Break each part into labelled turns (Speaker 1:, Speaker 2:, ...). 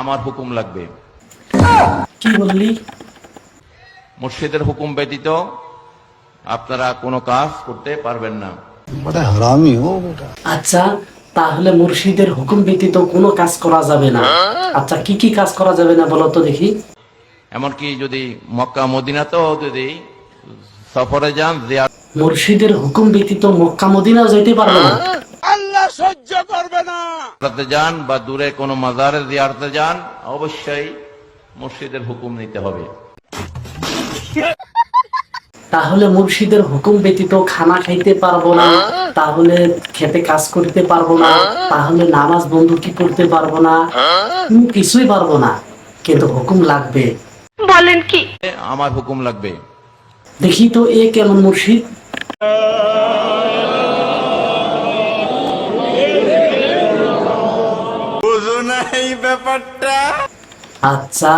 Speaker 1: আমার হুকুম লাগবে।
Speaker 2: কি বললি?
Speaker 1: মুর্শিদের হুকুম ব্যতীত আপনারা কোনো কাজ করতে পারবেন না।
Speaker 2: আচ্ছা তাহলে মুর্শিদের হুকুম ব্যতীত কোনো কাজ করা যাবে না। আচ্ছা কি কি কাজ করা যাবে না বলতো দেখি।
Speaker 1: এমনকি যদি মক্কা মদিনাতেও যদি সফরে যান
Speaker 2: মুর্শিদের হুকুম ব্যতীত মক্কা মদিনাও যেতে পারবে না।
Speaker 1: করতে যান বা দূরে কোনো মাজারে জিয়ারতে যান অবশ্যই মুর্শিদের হুকুম নিতে হবে।
Speaker 2: তাহলে মুর্শিদের হুকুম ব্যতীত খানা খাইতে পারব না তাহলে খেতে কাজ করতে পারব না তাহলে নামাজ বন্ধু কি করতে পারব না কিছুই পারব না কিন্তু হুকুম লাগবে। বলেন কি?
Speaker 1: আমার হুকুম লাগবে।
Speaker 2: দেখি তো এ কেমন মুর্শিদ? আচ্ছা।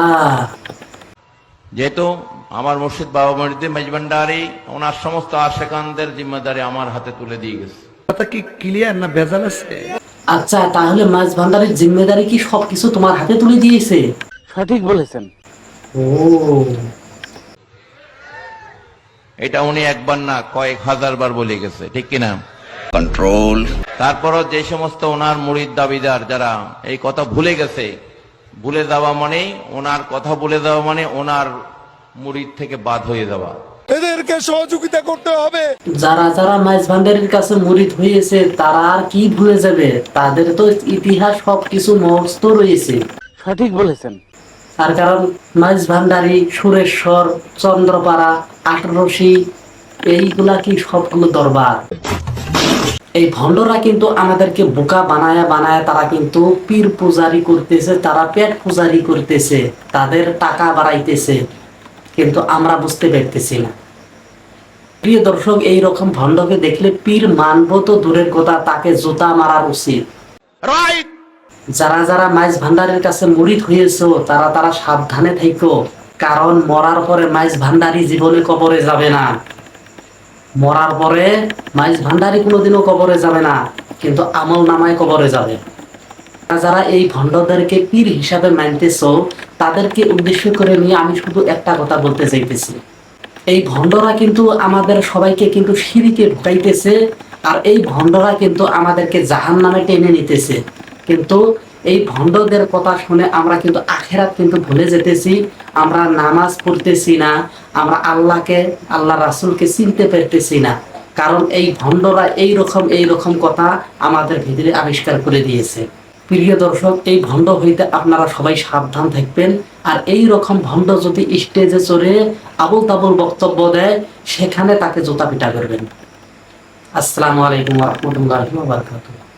Speaker 1: যেহেতু আমার মুর্শিদ বাবা মরিদ্দিন মেজবান্ডারি ওনার সমস্ত আশেকানদের জিম্মেদারি আমার হাতে তুলে দিয়ে গেছে।
Speaker 3: কথা কি ক্লিয়ার না ভেজাল আছে?
Speaker 2: আচ্ছা তাহলে মাছ ভান্ডারের জিম্মেদারি কি সবকিছু তোমার হাতে তুলে দিয়েছে?
Speaker 4: সঠিক বলেছেন।
Speaker 2: ও।
Speaker 1: এটা উনি একবার না কয়েক হাজার বার বলে গেছে ঠিক কিনা? কন্ট্রোল তারপরও যে সমস্ত ওনার মুরিদ দাবিদার যারা এই কথা ভুলে গেছে ভুলে যাওয়া মানে ওনার কথা ভুলে যাওয়া মানে ওনার মুরিদ থেকে বাদ হয়ে যাওয়া।
Speaker 5: এদেরকে সহযোগিতা করতে হবে।
Speaker 2: যারা যারা মাইজ ভান্ডারের কাছে মুরিদ হয়েছে তারা আর কি ভুলে যাবে? তাদের তো ইতিহাস সবকিছু মস্ত রয়েছে।
Speaker 4: সঠিক বলেছেন।
Speaker 2: তার কারণ মাইজ ভান্ডারি সুরেশ্বর চন্দ্রপাড়া আটরসি এইগুলা কি সবগুলো দরবার? এই ভণ্ডরা কিন্তু আমাদেরকে বোকা বানায়া বানায়া তারা কিন্তু পীর পূজারি করতেছে তারা পেট পূজারি করতেছে তাদের টাকা বাড়াইতেছে। কিন্তু আমরা বুঝতে পারতেছি না। প্রিয় দর্শক এই রকম ভণ্ডকে দেখলে পীর মানব তো দূরের কথা তাকে জুতা মারার উচিত। যারা যারা মাইজ ভান্ডারের কাছে মুড়িদ হয়েছো তারা তারা সাবধানে থেকো কারণ মরার পরে মাইজ ভান্ডারি জীবনে কবরে যাবে না। মরার পরে মাইজ ভান্ডারি কোনোদিনও কবরে যাবে না, কিন্তু আমল নামায় কবরে যাবে। যারা এই ভণ্ডদেরকে পীর হিসাবে মানতেছো, তাদেরকে উদ্দেশ্য করে নিয়ে আমি শুধু একটা কথা বলতে চাইতেছি। এই ভণ্ডরা কিন্তু আমাদের সবাইকে কিন্তু সিঁড়িকে ঢুকাইতেছে, আর এই ভণ্ডরা কিন্তু আমাদেরকে জাহান নামে টেনে নিতেছে। কিন্তু এই ভণ্ডদের কথা শুনে আমরা কিন্তু আখেরাত কিন্তু ভুলে যেতেছি। আমরা নামাজ পড়তেছি না, আমরা আল্লাহকে, আল্লাহ রাসুলকে চিনতে পারতেছি না। কারণ এই ভণ্ডরা এই রকম এই রকম কথা আমাদের ভিতরে আবিষ্কার করে দিয়েছে। প্রিয় দর্শক, এই ভণ্ড হইতে আপনারা সবাই সাবধান থাকবেন। আর এই রকম ভণ্ড যদি স্টেজে চড়ে আবুল তাবুল বক্তব্য দেয়, সেখানে তাকে জুতা পিটা করবেন। আসসালামু আলাইকুম রহমতুল্লাহ বারকাতুহ।